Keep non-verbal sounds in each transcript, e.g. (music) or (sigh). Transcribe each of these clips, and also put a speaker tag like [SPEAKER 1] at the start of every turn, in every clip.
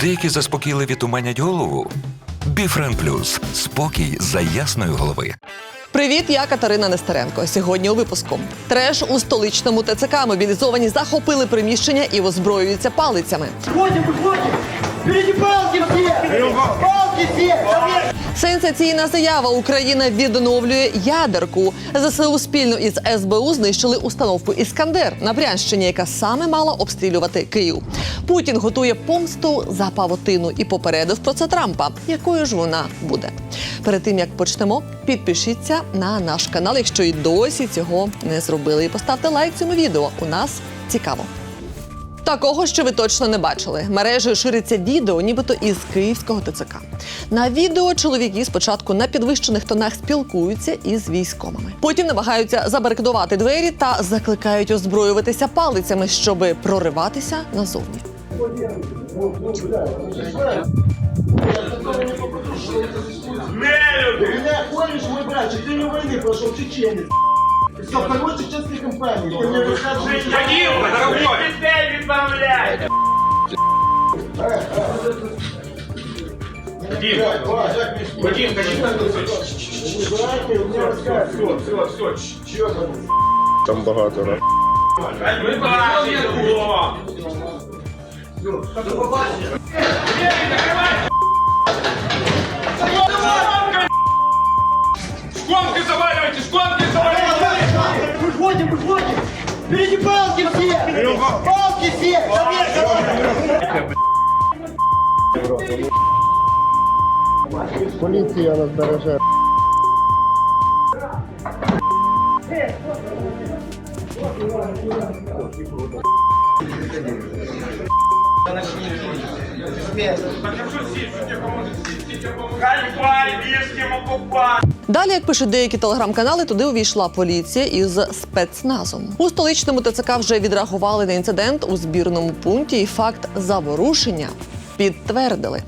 [SPEAKER 1] Деякі заспокійливі туманять голову. Біфрен Плюс спокій за ясної голови.
[SPEAKER 2] Привіт, я Катерина Нестеренко. Сьогодні у випуску треш у столичному ТЦК мобілізовані захопили приміщення і озброюються палицями.
[SPEAKER 3] Выходим, выходим! Впереди палки все! Палки все!
[SPEAKER 2] Сенсаційна заява Україна відновлює ядерку. ЗСУ спільно із СБУ знищили установку Іскандер на Брянщині, яка саме мала обстрілювати Київ. Путін готує помсту за павутину і попередив про це Трампа. Якою ж вона буде? Перед тим як почнемо, підпишіться на наш канал, якщо і досі цього не зробили. І поставте лайк цьому відео. У нас цікаво. Такого, що ви точно не бачили. Мережею шириться відео, нібито із київського ТЦК. На відео чоловіки спочатку на підвищених тонах спілкуються із військомами. Потім намагаються забарикадувати двері та закликають озброюватися палицями, щоб прориватися назовні.
[SPEAKER 3] Ты меня ходишь, мой брат, четыре войны Тобто чесній компанії, ти не виходжи.
[SPEAKER 4] Данилка, дорогой! Людей відбавляй! Вадим, Вадим,
[SPEAKER 3] какие там
[SPEAKER 4] Все, все, все,
[SPEAKER 3] чего там?
[SPEAKER 5] Там багато, да?
[SPEAKER 4] Ми бачимо! Все, до побачення!
[SPEAKER 3] Двері, закривайте! Впереди палки все! Палки все!
[SPEAKER 5] Поліція нас береже.
[SPEAKER 4] Хай львівським окупантам!
[SPEAKER 2] Далі, як пишуть деякі телеграм-канали, туди увійшла поліція із спецназом. У столичному ТЦК вже відреагували на інцидент у збірному пункті, і факт заворушення підтвердили.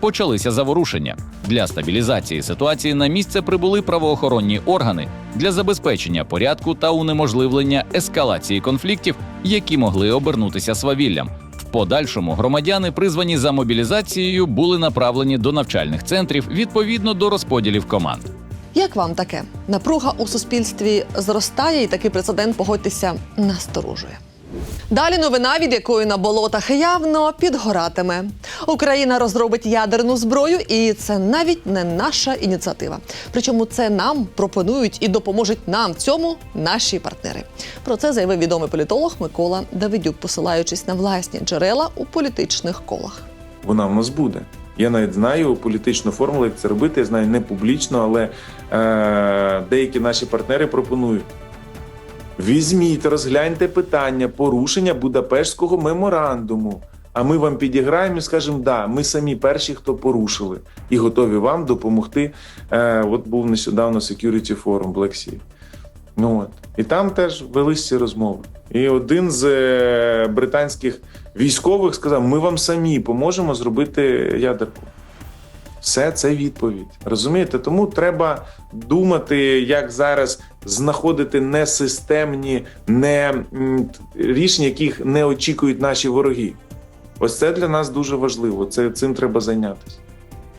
[SPEAKER 6] Почалися заворушення. Для стабілізації ситуації на місце прибули правоохоронні органи для забезпечення порядку та унеможливлення ескалації конфліктів, які могли обернутися свавіллям. Подальшому громадяни, призвані за мобілізацією, були направлені до навчальних центрів відповідно до розподілів команд.
[SPEAKER 2] Як вам таке? Напруга у суспільстві зростає, і такий прецедент, погодьтеся, насторожує. Далі новина, від якої на болотах явно підгоратиме. Україна розробить ядерну зброю, і це навіть не наша ініціатива. Причому це нам пропонують і допоможуть нам цьому наші партнери. Про це заявив відомий політолог Микола Давидюк, посилаючись на власні джерела у політичних колах.
[SPEAKER 7] вона в нас буде. Я навіть знаю політичну формулу, як це робити. Я знаю не публічно, але е, деякі наші партнери пропонують. Візьміть, розгляньте питання порушення Будапештського меморандуму. А ми вам підіграємо і скажемо, да, ми самі перші, хто порушили, і готові вам допомогти. Е, от був нещодавно Security Forum Black Sea. Ну от. І там теж велись ці розмови. І один з е, британських військових сказав: ми вам самі поможемо зробити ядерку. Все це відповідь. Розумієте? Тому треба думати, як зараз знаходити несистемні не, рішення, яких не очікують наші вороги. Ось це для нас дуже важливо. Це, цим треба зайнятися.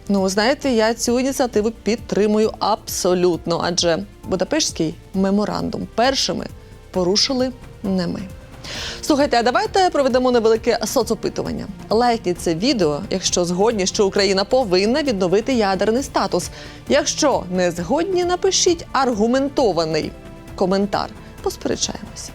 [SPEAKER 2] Ну, знаєте, я цю ініціативу підтримую абсолютно, адже Будапештський меморандум першими порушили не ми. Слухайте, а давайте проведемо невелике соцопитування. Лайкніть це відео, якщо згодні, що Україна повинна відновити ядерний статус. Якщо не згодні, напишіть аргументований коментар. Посперечаємося.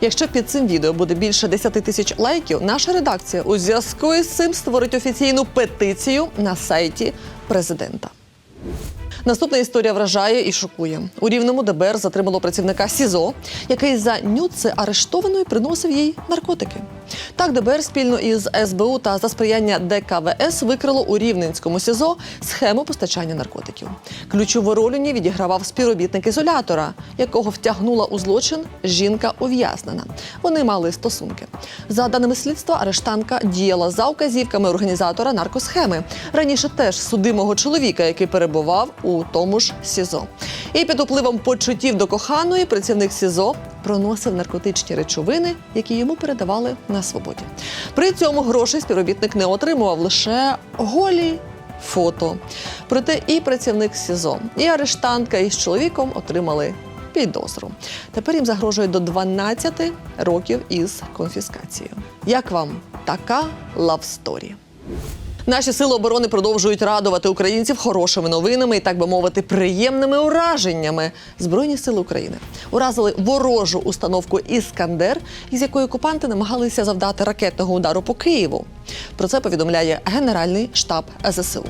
[SPEAKER 2] Якщо під цим відео буде більше 10 тисяч лайків, наша редакція у зв'язку із цим створить офіційну петицію на сайті президента. Наступна історія вражає і шокує. У рівному ДБР затримало працівника СІЗО, який за нюци арештованої приносив їй наркотики. Так, ДБР спільно із СБУ та за сприяння ДКВС викрило у Рівненському СІЗО схему постачання наркотиків. Ключову роль у ній відігравав співробітник ізолятора, якого втягнула у злочин жінка ув'язнена. Вони мали стосунки. За даними слідства, арештанка діяла за указівками організатора наркосхеми. Раніше теж судимого чоловіка, який перебував у у тому ж СІЗО. І під впливом почуттів до коханої працівник СІЗО проносив наркотичні речовини, які йому передавали на свободі. При цьому грошей співробітник не отримував лише голі фото. Проте і працівник СІЗО, і арештантка із чоловіком отримали підозру. Тепер їм загрожує до 12 років із конфіскацією. Як вам така лавсторі? Наші сили оборони продовжують радувати українців хорошими новинами і, так би мовити, приємними ураженнями. Збройні сили України уразили ворожу установку Іскандер, із якої окупанти намагалися завдати ракетного удару по Києву. Про це повідомляє Генеральний штаб ЗСУ.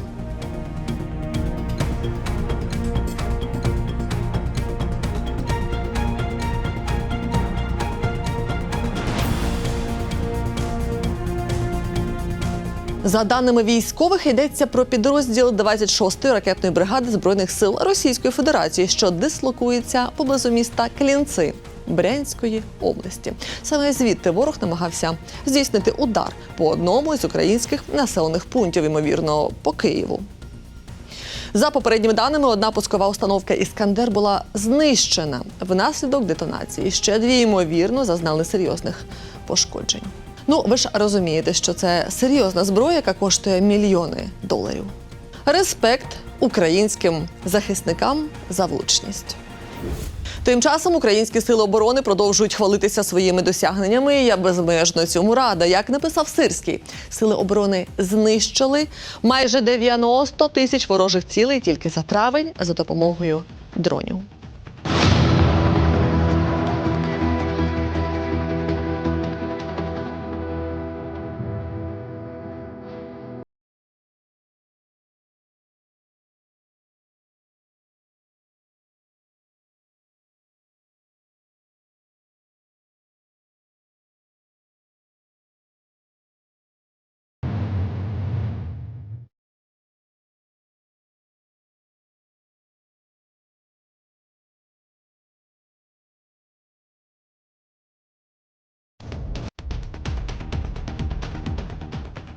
[SPEAKER 2] За даними військових, йдеться про підрозділ 26-ї ракетної бригади збройних сил Російської Федерації, що дислокується поблизу міста Клінци. Брянської області саме звідти ворог намагався здійснити удар по одному із українських населених пунктів, ймовірно, по Києву. За попередніми даними, одна пускова установка Іскандер була знищена внаслідок детонації. Ще дві, ймовірно, зазнали серйозних пошкоджень. Ну, ви ж розумієте, що це серйозна зброя, яка коштує мільйони доларів. Респект українським захисникам за влучність. Тим часом українські сили оборони продовжують хвалитися своїми досягненнями. і Я безмежно цьому рада. Як написав Сирський, сили оборони знищили майже 90 тисяч ворожих цілей тільки за травень за допомогою дронів.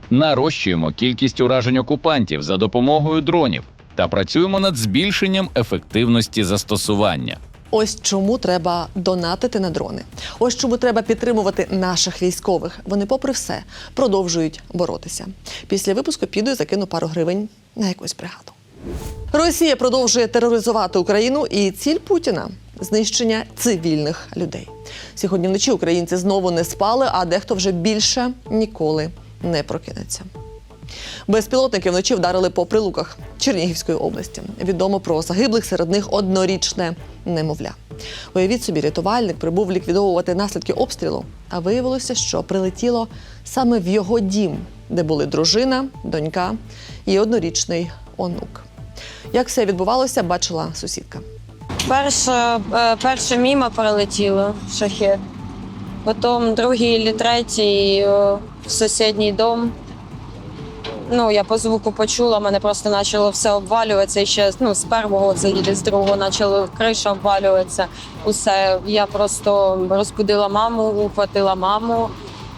[SPEAKER 6] Нарощуємо кількість уражень окупантів за допомогою дронів та працюємо над збільшенням ефективності застосування.
[SPEAKER 2] Ось чому треба донатити на дрони. Ось чому треба підтримувати наших військових. Вони, попри все, продовжують боротися. Після випуску піду і закину пару гривень на якусь бригаду. Росія продовжує тероризувати Україну, і ціль Путіна знищення цивільних людей. Сьогодні вночі українці знову не спали, а дехто вже більше ніколи не прокинеться. Безпілотники вночі вдарили по прилуках Чернігівської області. Відомо про загиблих серед них однорічне немовля. Уявіть собі, рятувальник прибув ліквідовувати наслідки обстрілу, а виявилося, що прилетіло саме в його дім, де були дружина, донька і однорічний онук. Як все відбувалося, бачила сусідка.
[SPEAKER 8] Перше, е, перше мімо прилетіло шахет. Потім другий чи третій е, в сусідній дом. Ну, я по звуку почула, мене просто почало все обвалюватися. І ще ну, з першого заїде, з другого почала криша обвалюватися. Усе. Я просто розбудила маму, ухватила маму.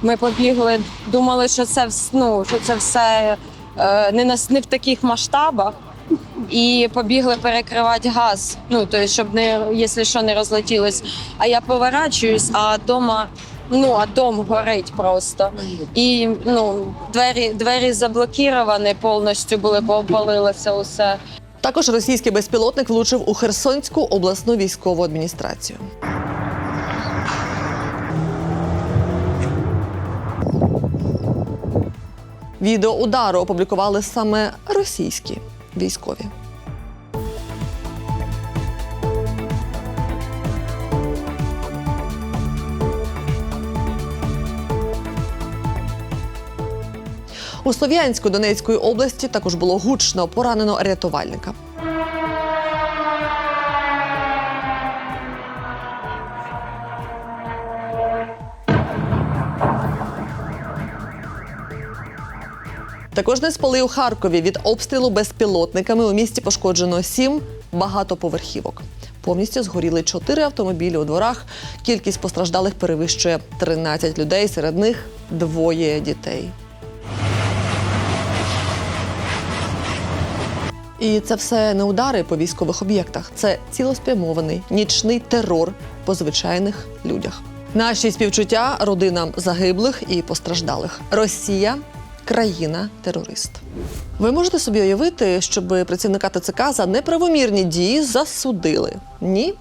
[SPEAKER 8] Ми побігли, думали, що це, ну, що це все е, не, на, не в таких масштабах. І побігли перекривати газ. Ну, то есть, щоб не, якщо що, не розлетілось. А я поворачуюсь, а дома, ну, а дом горить просто. І ну, двері, двері заблоковані повністю були, пообвалилося усе.
[SPEAKER 2] Також російський безпілотник влучив у Херсонську обласну військову адміністрацію. Відео удару опублікували саме російські військові. У Слов'янську Донецької області також було гучно поранено рятувальника. Також не спали у Харкові від обстрілу безпілотниками. У місті пошкоджено сім багатоповерхівок. Повністю згоріли чотири автомобілі у дворах. Кількість постраждалих перевищує 13 людей, серед них двоє дітей. І це все не удари по військових об'єктах, це цілеспрямований нічний терор по звичайних людях. Наші співчуття родинам загиблих і постраждалих. Росія країна-терорист. Ви можете собі уявити, щоб працівника ТЦК за неправомірні дії засудили? Ні.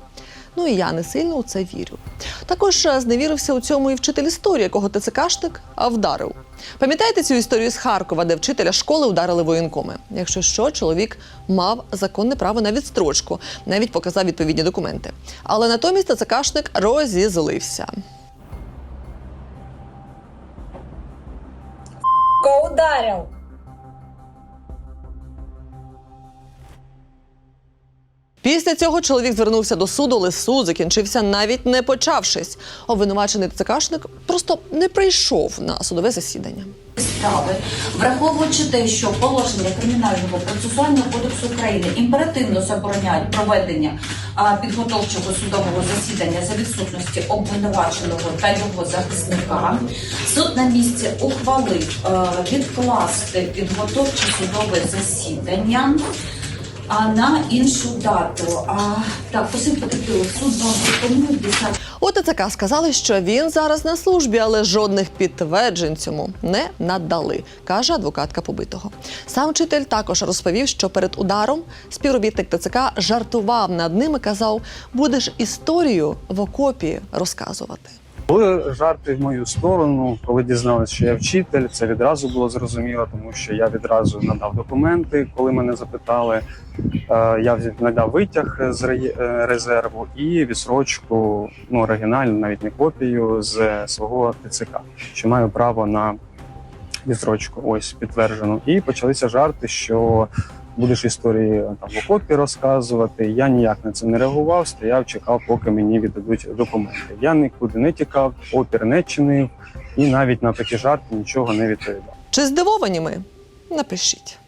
[SPEAKER 2] Ну і я не сильно у це вірю. Також е, зневірився у цьому і вчитель історії, якого ТЦКшник вдарив. Пам'ятаєте цю історію з Харкова, де вчителя школи ударили воєнкоми? Якщо що, чоловік мав законне право на відстрочку, навіть показав відповідні документи. Але натомість ТЦКшник розізлився.
[SPEAKER 9] Ударил.
[SPEAKER 2] Після цього чоловік звернувся до суду, але суд закінчився навіть не почавшись. Обвинувачений ТЦКшник просто не прийшов на судове засідання.
[SPEAKER 10] справи, враховуючи те, що положення кримінального процесуального кодексу України імперативно забороняють проведення підготовчого судового засідання за відсутності обвинуваченого та його захисника, суд на місці ухвалив відкласти підготовче судове засідання. А на іншу дату. А так, усім потерпілих суд вам пропонує 10
[SPEAKER 2] У ТЦК сказали, що він зараз на службі, але жодних підтверджень цьому не надали, каже адвокатка побитого. Сам вчитель також розповів, що перед ударом співробітник ТЦК жартував над ним і казав: будеш історію в окопі розказувати.
[SPEAKER 11] Були жарти в мою сторону, коли дізналися, що я вчитель. Це відразу було зрозуміло, тому що я відразу надав документи, коли мене запитали. Е, Я надав витяг з е, резерву і відсрочку, ну оригінальну, навіть не копію з свого ТЦК, що маю право на відсрочку. Ось підтверджену. І почалися жарти, що будеш історії там в окопі розказувати. Я ніяк на це не реагував, стояв, чекав, поки мені віддадуть документи. Я нікуди не тікав, опір не чинив і навіть на такі жарти нічого не відповідав.
[SPEAKER 2] Чи здивовані ми? Напишіть.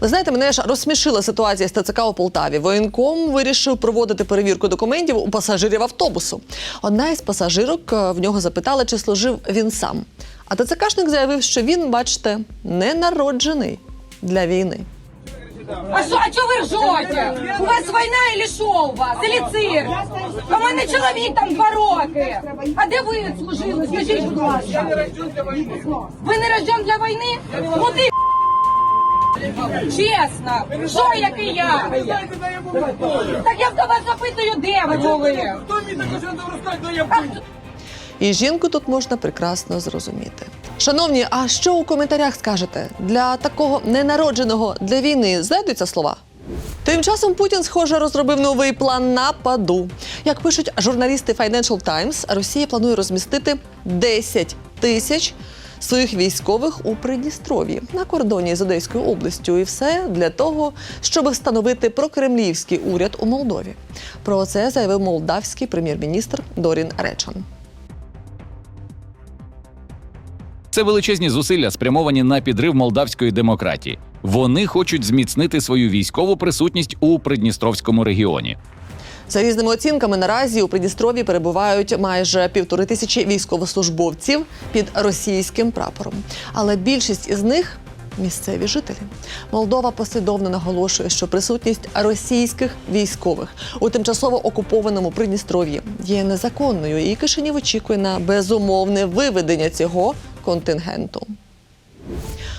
[SPEAKER 2] Ви знаєте, мене ж розсмішила ситуація з ТЦК у Полтаві. Воєнком вирішив проводити перевірку документів у пасажирів автобусу. Одна із пасажирок е, в нього запитала, чи служив він сам. А ТЦКшник заявив, що він, бачите, не народжений для війни.
[SPEAKER 9] А що, а чого ви ржете? У вас війна или що у вас? Или цирк? А мене чоловік там два роки. А де ви служили? Скажіть, будь ласка. Ви не рожден для війни? Ну ти (laughs) Чесно, що як і я? Так я в тебе запитую, де ви були? Хто мені так розказує,
[SPEAKER 2] І жінку тут можна прекрасно зрозуміти. Шановні, а що у коментарях скажете? Для такого ненародженого для війни знайдуться слова? Тим часом Путін, схоже, розробив новий план нападу. Як пишуть журналісти Financial Times, Росія планує розмістити 10 тисяч своїх військових у Придністров'ї на кордоні з Одеською областю. І все для того, щоб встановити прокремлівський уряд у Молдові. Про це заявив молдавський прем'єр-міністр Дорін Речан.
[SPEAKER 6] Це величезні зусилля спрямовані на підрив молдавської демократії. Вони хочуть зміцнити свою військову присутність у придністровському регіоні.
[SPEAKER 2] За різними оцінками, наразі у Придністров'ї перебувають майже півтори тисячі військовослужбовців під російським прапором. Але більшість із них місцеві жителі. Молдова послідовно наголошує, що присутність російських військових у тимчасово окупованому Придністров'ї є незаконною, і Кишинів очікує на безумовне виведення цього контингенту.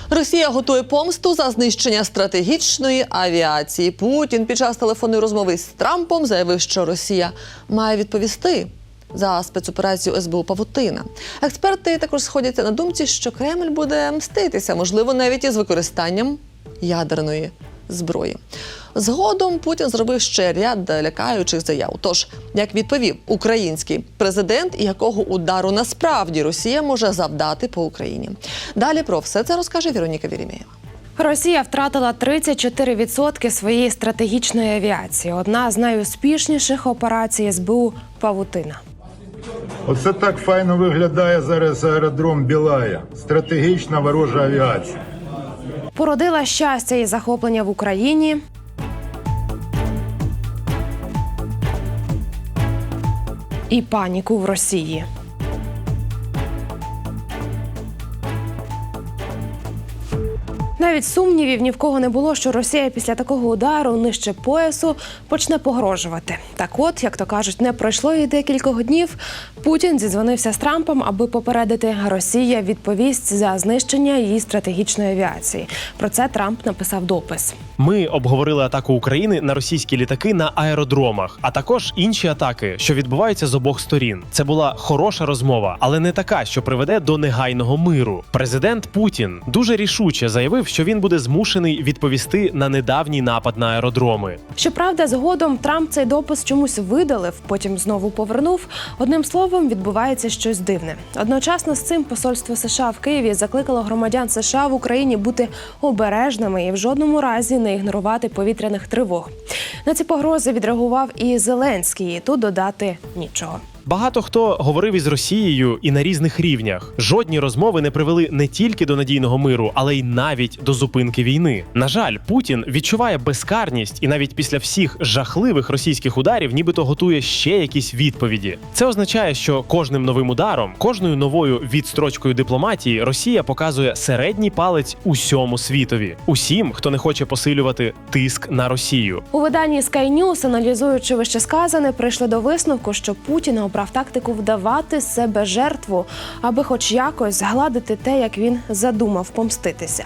[SPEAKER 2] Росія готує помсту за знищення стратегічної авіації. Путін під час телефонної розмови з Трампом заявив, що Росія має відповісти за спецоперацію СБУ Павутина. Експерти також сходяться на думці, що Кремль буде мститися, можливо, навіть із використанням ядерної зброї. Згодом Путін зробив ще ряд лякаючих заяв. Тож, як відповів український президент, і якого удару насправді Росія може завдати по Україні. Далі про все це розкаже Віроніка Вірімєєва.
[SPEAKER 12] Росія втратила 34% своєї стратегічної авіації. Одна з найуспішніших операцій СБУ Павутина.
[SPEAKER 13] Оце так файно виглядає зараз аеродром Білая. Стратегічна ворожа авіація.
[SPEAKER 12] Породила щастя і захоплення в Україні. І паніку в Росії. Навіть сумнівів ні в кого не було, що Росія після такого удару нижче поясу почне погрожувати. Так от, як то кажуть, не пройшло і декількох днів. Путін зідзвонився з Трампом, аби попередити Росія відповість за знищення її стратегічної авіації. Про це Трамп написав допис.
[SPEAKER 14] Ми обговорили атаку України на російські літаки на аеродромах, а також інші атаки, що відбуваються з обох сторін. Це була хороша розмова, але не така, що приведе до негайного миру. Президент Путін дуже рішуче заявив, що він буде змушений відповісти на недавній напад на аеродроми.
[SPEAKER 12] Щоправда, згодом Трамп цей допис чомусь видалив, потім знову повернув. Одним словом, відбувається щось дивне. Одночасно з цим посольство США в Києві закликало громадян США в Україні бути обережними і в жодному разі не ігнорувати повітряних тривог. На ці погрози відреагував і Зеленський. і Тут додати нічого.
[SPEAKER 14] Багато хто говорив із Росією і на різних рівнях. Жодні розмови не привели не тільки до надійного миру, але й навіть до зупинки війни. На жаль, Путін відчуває безкарність і навіть після всіх жахливих російських ударів, нібито готує ще якісь відповіді. Це означає, що кожним новим ударом, кожною новою відстрочкою дипломатії Росія показує середній палець усьому світові, усім, хто не хоче посилювати тиск на Росію.
[SPEAKER 12] У виданні Sky News, аналізуючи вище сказане, прийшли до висновку, що Путін обрав тактику вдавати себе жертву, аби хоч якось згладити те, як він задумав помститися.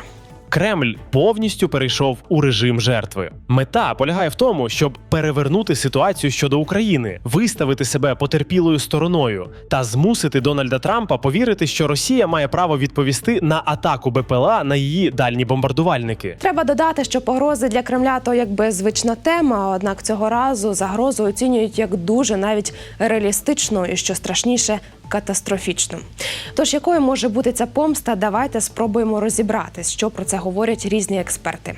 [SPEAKER 14] Кремль повністю перейшов у режим жертви. Мета полягає в тому, щоб перевернути ситуацію щодо України, виставити себе потерпілою стороною та змусити Дональда Трампа повірити, що Росія має право відповісти на атаку БПЛА на її дальні бомбардувальники.
[SPEAKER 12] Треба додати, що погрози для Кремля то якби звична тема, однак цього разу загрозу оцінюють як дуже навіть реалістичну і що страшніше. Катастрофічно. Тож якою може бути ця помста? Давайте спробуємо розібратись, що про це говорять різні експерти.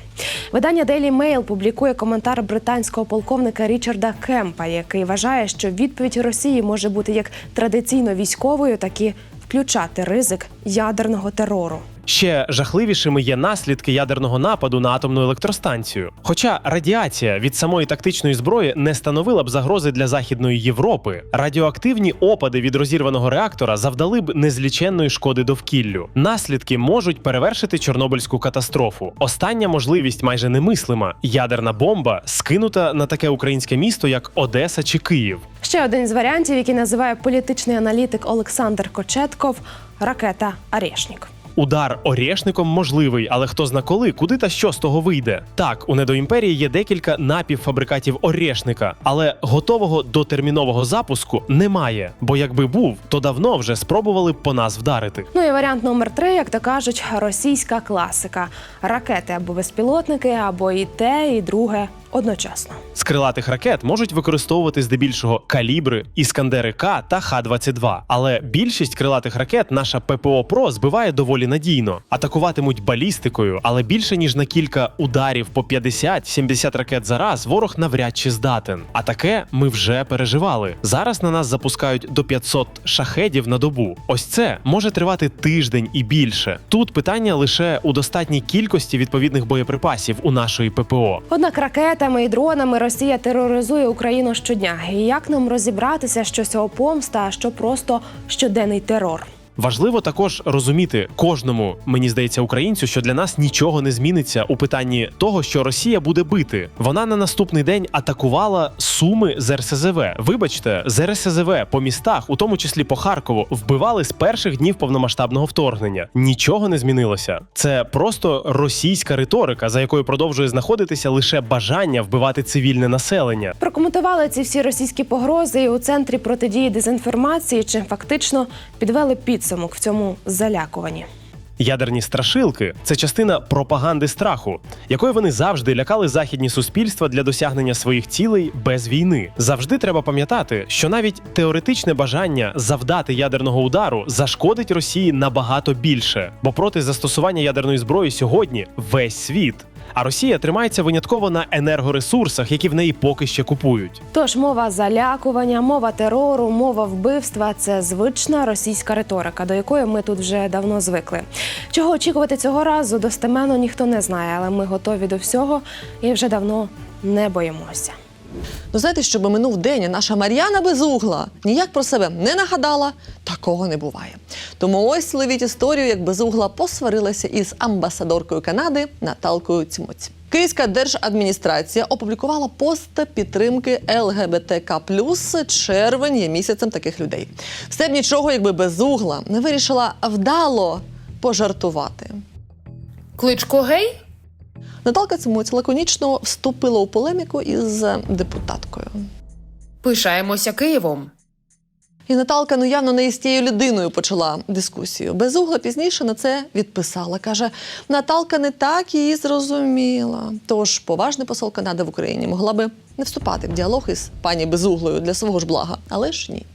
[SPEAKER 12] Видання Daily Mail публікує коментар британського полковника Річарда Кемпа, який вважає, що відповідь Росії може бути як традиційно військовою, так і включати ризик ядерного терору.
[SPEAKER 14] Ще жахливішими є наслідки ядерного нападу на атомну електростанцію. Хоча радіація від самої тактичної зброї не становила б загрози для Західної Європи, радіоактивні опади від розірваного реактора завдали б незліченної шкоди довкіллю. Наслідки можуть перевершити Чорнобильську катастрофу. Остання можливість майже немислима: ядерна бомба скинута на таке українське місто, як Одеса чи Київ.
[SPEAKER 12] Ще один з варіантів, який називає політичний аналітик Олександр Кочетков ракета Арєшнік.
[SPEAKER 14] Удар орєшником можливий, але хто зна коли, куди та що з того вийде. Так, у недоімперії є декілька напівфабрикатів орєшника, але готового до термінового запуску немає. Бо якби був, то давно вже спробували б по нас вдарити.
[SPEAKER 12] Ну і варіант номер три, як то кажуть, російська класика: ракети або безпілотники, або і те, і друге одночасно.
[SPEAKER 14] З крилатих ракет можуть використовувати здебільшого калібри, іскандери К та Х-22. Але більшість крилатих ракет наша ППО ПРО збиває доволі надійно. Атакуватимуть балістикою, але більше ніж на кілька ударів по 50-70 ракет за раз ворог навряд чи здатен. А таке ми вже переживали. Зараз на нас запускають до 500 шахедів на добу. Ось це може тривати тиждень і більше. Тут питання лише у достатній кількості відповідних боєприпасів у нашої ППО.
[SPEAKER 12] Однак ракетами і дронами Росія тероризує Україну щодня. І як нам розібратися, що цього помста, а що просто щоденний терор?
[SPEAKER 14] Важливо також розуміти кожному, мені здається, українцю, що для нас нічого не зміниться у питанні того, що Росія буде бити. Вона на наступний день атакувала суми з РСЗВ. Вибачте, з РСЗВ по містах, у тому числі по Харкову, вбивали з перших днів повномасштабного вторгнення. Нічого не змінилося. Це просто російська риторика, за якою продовжує знаходитися лише бажання вбивати цивільне населення.
[SPEAKER 12] Прокоментували ці всі російські погрози і у центрі протидії дезінформації, чим фактично підвели підсумок в цьому залякуванні.
[SPEAKER 14] Ядерні страшилки це частина пропаганди страху, якою вони завжди лякали західні суспільства для досягнення своїх цілей без війни. Завжди треба пам'ятати, що навіть теоретичне бажання завдати ядерного удару зашкодить Росії набагато більше, бо проти застосування ядерної зброї сьогодні весь світ. А Росія тримається винятково на енергоресурсах, які в неї поки ще купують.
[SPEAKER 12] Тож мова залякування, мова терору, мова вбивства це звична російська риторика, до якої ми тут вже давно звикли. Чого очікувати цього разу, достеменно ніхто не знає, але ми готові до всього і вже давно не боїмося.
[SPEAKER 2] Ну, знаєте, щоб минув день, а наша Мар'яна Безугла ніяк про себе не нагадала, такого не буває. Тому ось ловіть історію, як Безугла посварилася із амбасадоркою Канади Наталкою Цьмоць. Київська держадміністрація опублікувала пост підтримки ЛГБТК. червень є місяцем таких людей. Все б нічого, якби безугла не вирішила вдало пожартувати.
[SPEAKER 15] Кличко гей?
[SPEAKER 2] Наталка Цимуць лаконічно вступила у полеміку із депутаткою.
[SPEAKER 15] Пишаємося Києвом.
[SPEAKER 2] І Наталка ну явно не із тією людиною почала дискусію. Безугла пізніше на це відписала. Каже, Наталка не так її зрозуміла. Тож поважний посол Канади в Україні могла би не вступати в діалог із пані Безуглою для свого ж блага, але ж ні.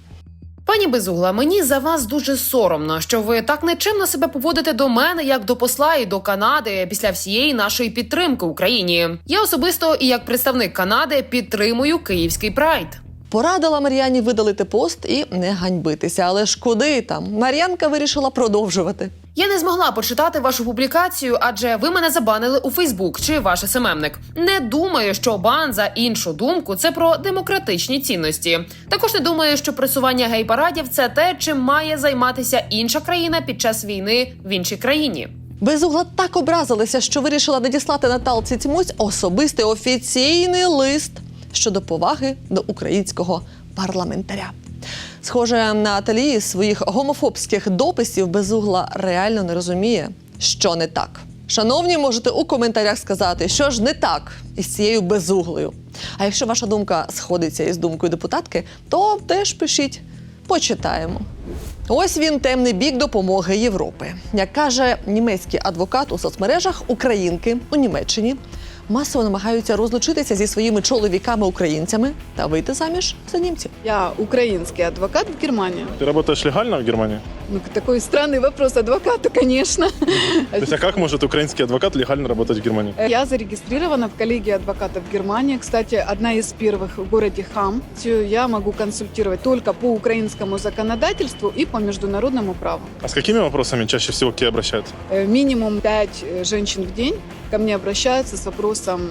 [SPEAKER 15] Пані Безугла, мені за вас дуже соромно, що ви так нечимно себе поводите до мене, як до посла і до Канади після всієї нашої підтримки Україні. Я особисто і як представник Канади підтримую київський прайд.
[SPEAKER 2] Порадила Мар'яні видалити пост і не ганьбитися. Але ж куди там? Мар'янка вирішила продовжувати.
[SPEAKER 15] Я не змогла почитати вашу публікацію, адже ви мене забанили у Фейсбук чи ваш СММник. Не думаю, що бан за іншу думку це про демократичні цінності. Також не думаю, що просування гей-парадів це те, чим має займатися інша країна під час війни в іншій країні.
[SPEAKER 2] Безугла так образилася, що вирішила надіслати Наталці Цімусь особистий офіційний лист щодо поваги до українського парламентаря. Схоже, Наталі з своїх гомофобських дописів безугла реально не розуміє, що не так. Шановні, можете у коментарях сказати, що ж не так із цією безуглою. А якщо ваша думка сходиться із думкою депутатки, то теж пишіть, почитаємо. Ось він темний бік допомоги Європи. Як каже німецький адвокат у соцмережах, українки у Німеччині масово намагаються розлучитися зі своїми чоловіками-українцями та вийти заміж за німців.
[SPEAKER 16] Я украинский адвокат в Германии.
[SPEAKER 5] Ты работаешь легально в Германии?
[SPEAKER 16] Ну, такой странный вопрос адвокату, конечно.
[SPEAKER 5] То есть, а как может украинский адвокат легально работать в Германии?
[SPEAKER 16] Я зарегистрирована в коллегии адвокатов в Германии. Кстати, одна из первых в городе Хам. Я могу консультировать только по украинскому законодательству и по международному праву.
[SPEAKER 5] А с какими вопросами чаще всего к тебе обращаются?
[SPEAKER 16] Э, Минимум 5 женщин в день ко мне обращаются с вопросом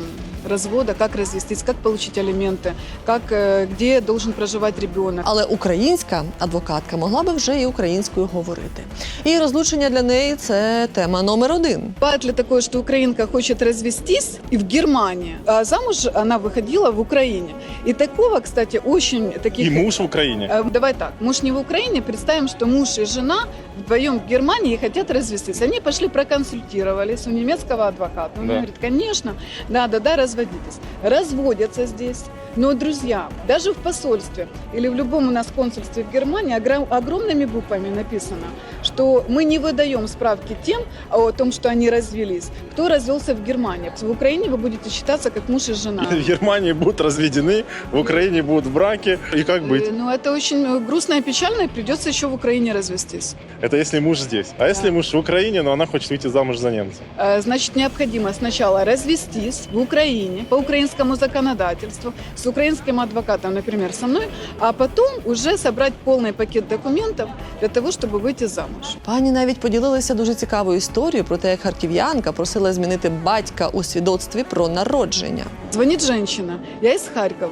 [SPEAKER 16] развода, как развестись, как получить алименты, как, э, где должен проживать ребенок.
[SPEAKER 2] Але українська адвокатка могла би вже і українською говорити. І розлучення для неї це тема номер один.
[SPEAKER 16] Бывает ли такое, что украинка хочет развестись и в Германии, а замуж она выходила в Украине? И такого, кстати, очень таких...
[SPEAKER 5] И муж в Украине.
[SPEAKER 16] Э, Давай так, муж не в Украине, представим, что муж и жена вдвоем в Германии и хотят развестись. Они пошли проконсультировались у немецкого адвоката. Он
[SPEAKER 5] Да.
[SPEAKER 16] говорит, конечно, да, да, да, разводитесь. Разводятся здесь. Но, друзья, даже в посольстве или в любом у нас консульстве в Германии огромными буквами написано, что мы не выдаем справки тем о том, что они развелись, кто развелся в Германии. В Украине вы будете считаться как муж и жена. (laughs)
[SPEAKER 5] В Германии будут разведены, в Украине будут в браке. И как быть?
[SPEAKER 16] Э, Ну, это очень э, грустно и печально, и придется еще в Украине развестись.
[SPEAKER 5] Это если муж здесь. А если муж в Украине, но она хочет выйти замуж за немца?
[SPEAKER 16] Э, Значит, необходимо сначала развестись в Украине по украинскому законодательству с украинским адвокатом, например, со мной, а потом уже собрать полный пакет документов для того, чтобы выйти замуж.
[SPEAKER 2] Пані навіть поділилася дуже цікавою історією про те, як харків'янка просила змінити батька у свідоцтві про народження.
[SPEAKER 16] Дзвонить женщина, я із Харкова.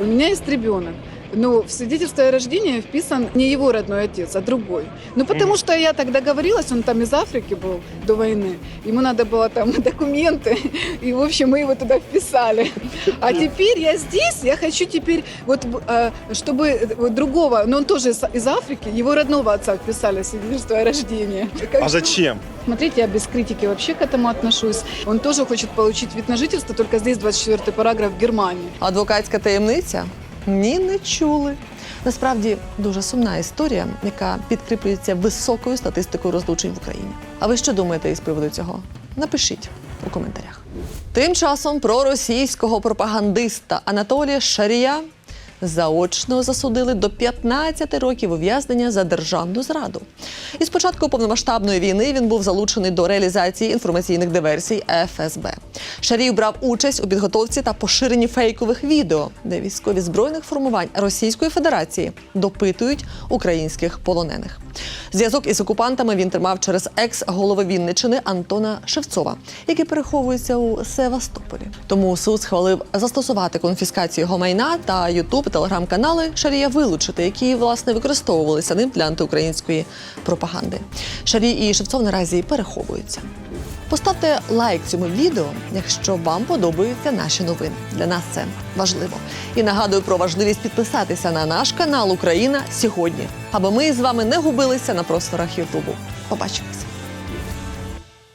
[SPEAKER 16] у мене є ребенок. Но в свидетельстве о рождении вписан не его родной отец, а другой. Ну, потому что я так договорилась, он там из Африки был до войны. Ему надо было там документы, (laughs) и, в общем, мы его туда вписали. А теперь я здесь, я хочу теперь, вот, э, чтобы э, вот другого, но он тоже из, из Африки, его родного отца вписали в свидетельство о рождении. Как
[SPEAKER 5] А зачем?
[SPEAKER 16] Смотрите, я без критики вообще к этому отношусь. Он тоже хочет получить вид на жительство, только здесь 24 параграф Германии.
[SPEAKER 2] Адвокатська таємниця? ні, не чули. Насправді дуже сумна історія, яка підкріплюється високою статистикою розлучень в Україні. А ви що думаєте із приводу цього? Напишіть у коментарях. Тим часом проросійського пропагандиста Анатолія Шарія заочно засудили до 15 років ув'язнення за державну зраду. І з початку повномасштабної війни він був залучений до реалізації інформаційних диверсій ФСБ. Шарій брав участь у підготовці та поширенні фейкових відео, де військові збройних формувань Російської Федерації допитують українських полонених. Зв'язок із окупантами він тримав через екс-голови Вінничини Антона Шевцова, який переховується у Севастополі. Тому суд схвалив застосувати конфіскацію його майна та Ютуб, телеграм-канали Шарія вилучити, які власне використовувалися ним для антиукраїнської пропаганди. Шарій і Шевцов наразі переховуються. Поставте лайк цьому відео, якщо вам подобаються наші новини. Для нас це важливо. І нагадую про важливість підписатися на наш канал Україна сьогодні, аби ми з вами не губилися на просторах Ютубу. Побачимось.